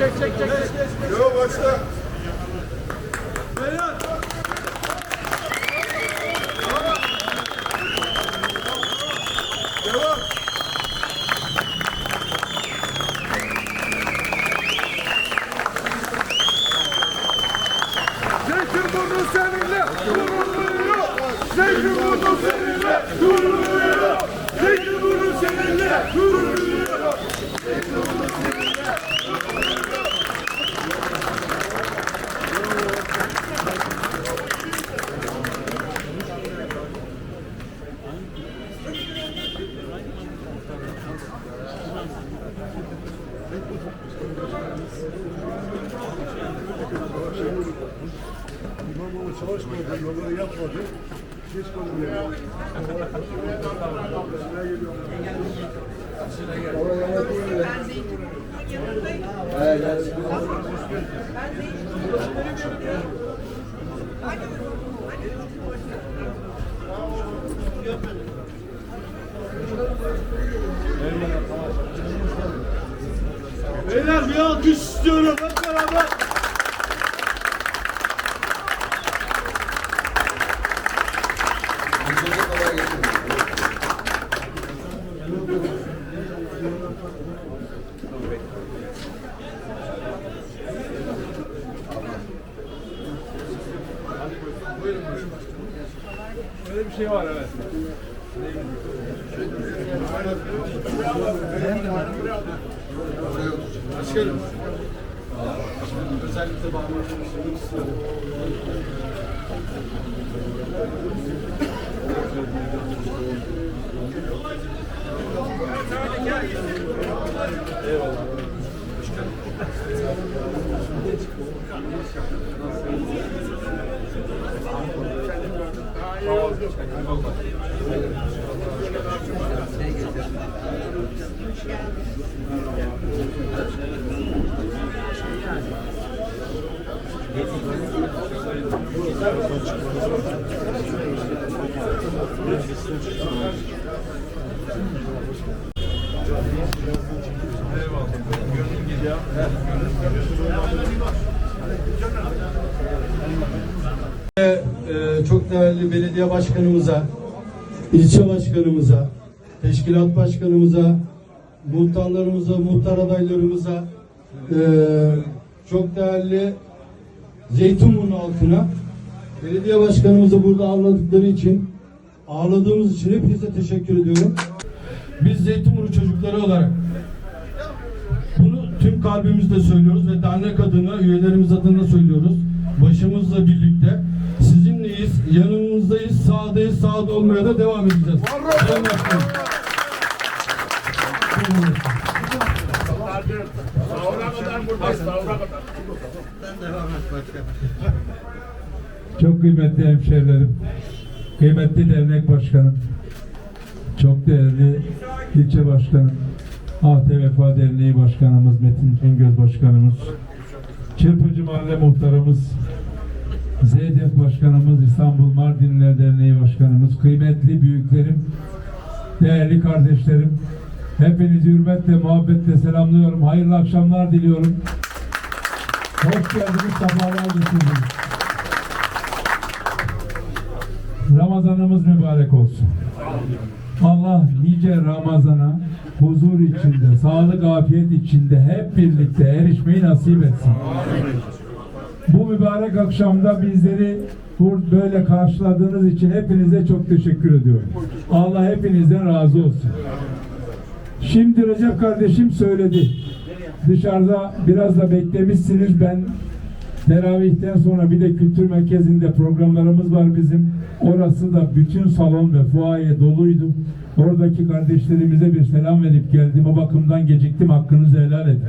çek çek çek. Yo başla. Beyler. Devam. Zeytinburnu seninle gurur duyuyor. Zeytinburnu seninle gurur duyuyor. Zeytinburnu seninle gurur İmamoğlu çalışmadı, yolları yapmadı. Geç kalın ya. Sıra geliyor. Beyler bir alkış istiyorum hep beraber. Şey var evet. Başkanım. Özellikle bağlanmak istiyorum. Ee, çok değerli belediye başkanımıza, ilçe başkanımıza, teşkilat başkanımıza, muhtarlarımıza, muhtar adaylarımıza, ee, çok değerli Zeytinburnu halkına, belediye başkanımızı burada ağırladıkları için, ağırladığımız için hepinize teşekkür ediyorum. Biz Zeytinburnu çocukları olarak bunu tüm kalbimizle söylüyoruz ve dernek adına, üyelerimiz adına söylüyoruz. Başımızla birlikte yanınızdayız, sağdayız, sağda olmaya da devam edeceğiz. Sayın Başkanım. Çok kıymetli hemşehrilerim, kıymetli dernek başkanım, çok değerli ilçe başkanım, Vefa Derneği Başkanımız Metin Cingöz Başkanımız, Çırpıcı Mahalle Muhtarımız, ZDF Başkanımız, İstanbul Mardinler Derneği Başkanımız, kıymetli büyüklerim, değerli kardeşlerim, hepinizi hürmetle, muhabbetle selamlıyorum. Hayırlı akşamlar diliyorum. Hoş geldiniz, sabahlar getirdiniz. Ramazanımız mübarek olsun. Allah nice Ramazana huzur içinde, sağlık, afiyet içinde hep birlikte erişmeyi nasip etsin. Bu mübarek akşamda bizleri böyle karşıladığınız için hepinize çok teşekkür ediyorum. Allah hepinizden razı olsun. Şimdi Recep kardeşim söyledi. Dışarıda biraz da beklemişsiniz. Ben Teravihten sonra bir de kültür merkezinde programlarımız var bizim. Orası da bütün salon ve fuaye doluydu. Oradaki kardeşlerimize bir selam verip geldim. O bakımdan geciktim. Hakkınızı helal edin.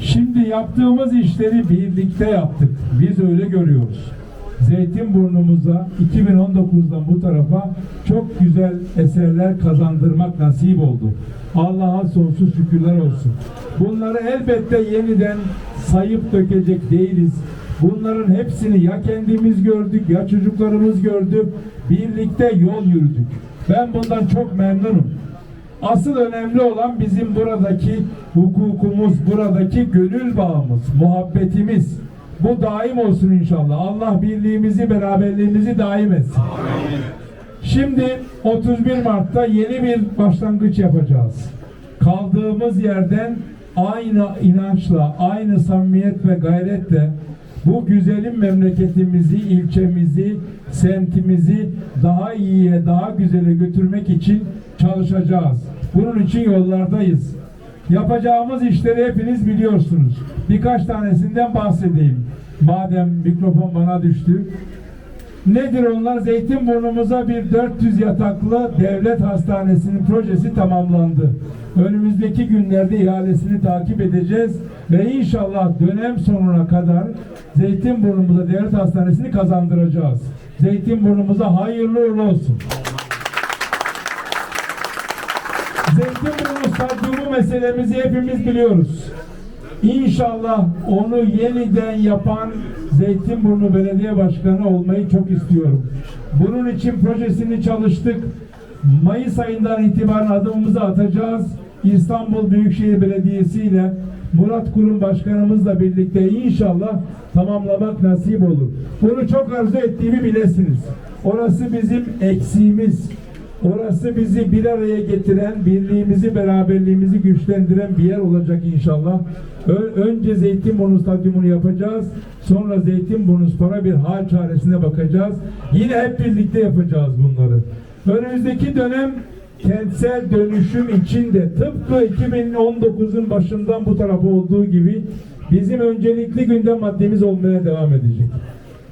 Şimdi yaptığımız işleri birlikte yaptık. Biz öyle görüyoruz. Zeytinburnumuza 2019'dan bu tarafa çok güzel eserler kazandırmak nasip oldu. Allah'a sonsuz şükürler olsun. Bunları elbette yeniden sayıp dökecek değiliz. Bunların hepsini ya kendimiz gördük ya çocuklarımız gördü. Birlikte yol yürüdük. Ben bundan çok memnunum. Asıl önemli olan bizim buradaki hukukumuz, buradaki gönül bağımız, muhabbetimiz. Bu daim olsun inşallah. Allah birliğimizi, beraberliğimizi daim etsin. Şimdi 31 Mart'ta yeni bir başlangıç yapacağız. Kaldığımız yerden aynı inançla, aynı samimiyet ve gayretle bu güzelim memleketimizi, ilçemizi, semtimizi daha iyiye, daha güzele götürmek için çalışacağız. Bunun için yollardayız. Yapacağımız işleri hepiniz biliyorsunuz. Birkaç tanesinden bahsedeyim. Madem mikrofon bana düştü. Nedir onlar? Zeytinburnumuza bir 400 yataklı devlet hastanesinin projesi tamamlandı. Önümüzdeki günlerde ihalesini takip edeceğiz ve inşallah dönem sonuna kadar Zeytinburnumuza devlet hastanesini kazandıracağız. Zeytinburnumuza hayırlı uğurlu olsun. Zeytinburnu stadyumu meselemizi hepimiz biliyoruz. İnşallah onu yeniden yapan Zeytinburnu Belediye Başkanı olmayı çok istiyorum. Bunun için projesini çalıştık. Mayıs ayından itibaren adımımızı atacağız. İstanbul Büyükşehir Belediyesi ile Murat Kurum Başkanımızla birlikte inşallah tamamlamak nasip olur. Bunu çok arzu ettiğimi bilesiniz. Orası bizim eksiğimiz. Orası bizi bir araya getiren, birliğimizi, beraberliğimizi güçlendiren bir yer olacak inşallah. Ö- önce Zeytinburnu Stadyumunu yapacağız. Sonra Zeytinburnu Spor'a bir hal çaresine bakacağız. Yine hep birlikte yapacağız bunları. Önümüzdeki dönem kentsel dönüşüm içinde tıpkı 2019'un başından bu tarafa olduğu gibi bizim öncelikli gündem maddemiz olmaya devam edecek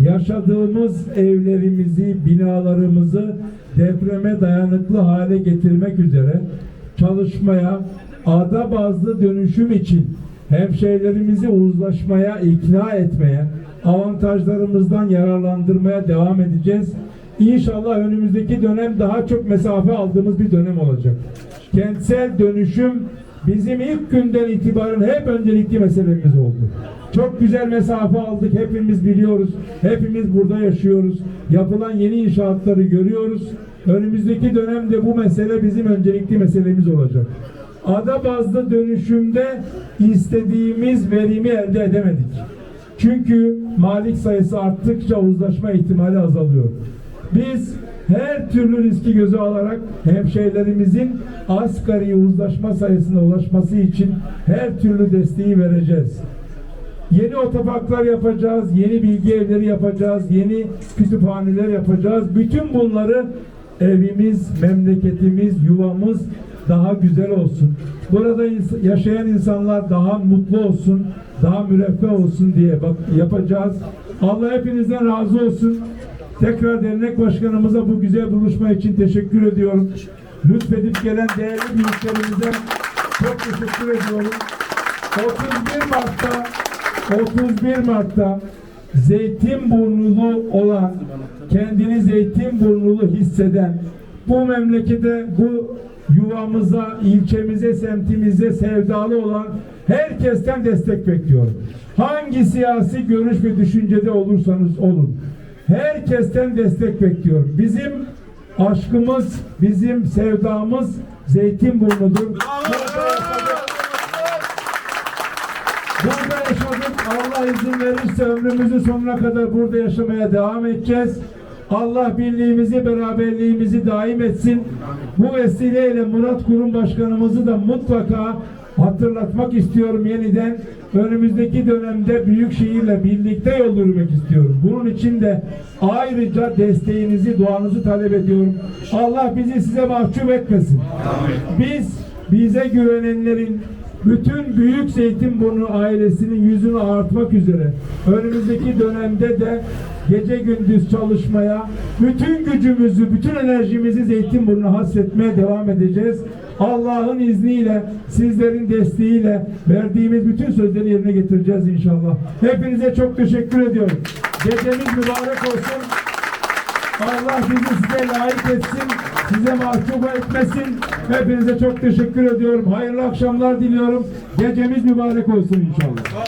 yaşadığımız evlerimizi, binalarımızı depreme dayanıklı hale getirmek üzere çalışmaya, ada bazlı dönüşüm için hemşehrilerimizi uzlaşmaya, ikna etmeye, avantajlarımızdan yararlandırmaya devam edeceğiz. İnşallah önümüzdeki dönem daha çok mesafe aldığımız bir dönem olacak. Kentsel dönüşüm bizim ilk günden itibaren hep öncelikli meselemiz oldu. Çok güzel mesafe aldık. Hepimiz biliyoruz. Hepimiz burada yaşıyoruz. Yapılan yeni inşaatları görüyoruz. Önümüzdeki dönemde bu mesele bizim öncelikli meselemiz olacak. Ada bazlı dönüşümde istediğimiz verimi elde edemedik. Çünkü malik sayısı arttıkça uzlaşma ihtimali azalıyor. Biz her türlü riski göze alarak hemşehrilerimizin asgari uzlaşma sayısına ulaşması için her türlü desteği vereceğiz. Yeni otoparklar yapacağız, yeni bilgi evleri yapacağız, yeni kütüphaneler yapacağız. Bütün bunları evimiz, memleketimiz, yuvamız daha güzel olsun. Burada yaşayan insanlar daha mutlu olsun, daha müreffeh olsun diye bak yapacağız. Allah hepinizden razı olsun. Tekrar dernek başkanımıza bu güzel buluşma için teşekkür ediyorum. Lütfedip gelen değerli büyüklerimize çok teşekkür ediyorum. 31 Mart'ta 31 Mart'ta Zeytinburnulu olan, Zeytinburnulu hisseden, bu memlekete, bu yuvamıza, ilçemize, semtimize sevdalı olan herkesten destek bekliyorum. Hangi siyasi görüş ve düşüncede olursanız olun. Herkesten destek bekliyorum. Bizim aşkımız, bizim sevdamız Zeytinburnu'dur. Burada yaşadık. Burada yaşadık. Allah izin verirse ömrümüzün sonuna kadar burada yaşamaya devam edeceğiz. Allah birliğimizi, beraberliğimizi daim etsin. Bu vesileyle Murat Kurum Başkanımızı da mutlaka hatırlatmak istiyorum yeniden. Önümüzdeki dönemde Büyükşehir'le birlikte yol yürümek istiyorum. Bunun için de ayrıca desteğinizi, duanızı talep ediyorum. Allah bizi size mahcup etmesin. Biz bize güvenenlerin bütün Büyük Zeytinburnu ailesinin yüzünü artmak üzere önümüzdeki dönemde de gece gündüz çalışmaya, bütün gücümüzü, bütün enerjimizi Zeytinburnu'na hasretmeye devam edeceğiz. Allah'ın izniyle, sizlerin desteğiyle verdiğimiz bütün sözleri yerine getireceğiz inşallah. Hepinize çok teşekkür ediyorum. Gecemiz mübarek olsun. Allah bizi size layık etsin, size mahcup etmesin. Hepinize çok teşekkür ediyorum. Hayırlı akşamlar diliyorum. Gecemiz mübarek olsun inşallah.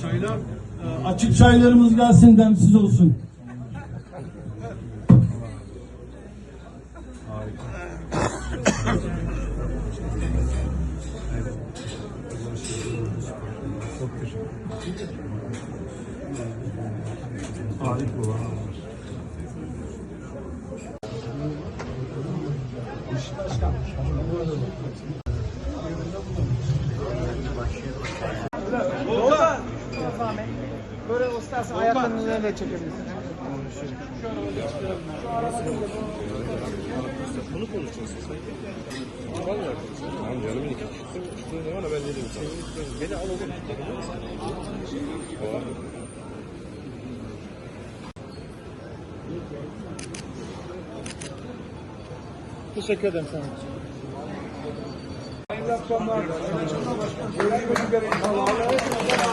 Çaylar, e, açık çaylarımız gelsin demsiz olsun. çok teşekkür ederim. Harika olan Böyle ustası ayaklarının üzerine çekebilirsin konuşuyorum. Bunu konuşuyorsun sen. Tamam ya. Tamam canım iki çıktım. Çıktığın zaman ben dedim sana. Beni al oğlum. Tamam. Teşekkür ederim sana. Hayırlı akşamlar. Hayırlı akşamlar. Allah'a emanet olun.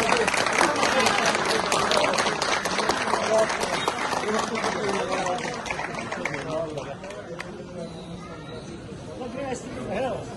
Helal olsun.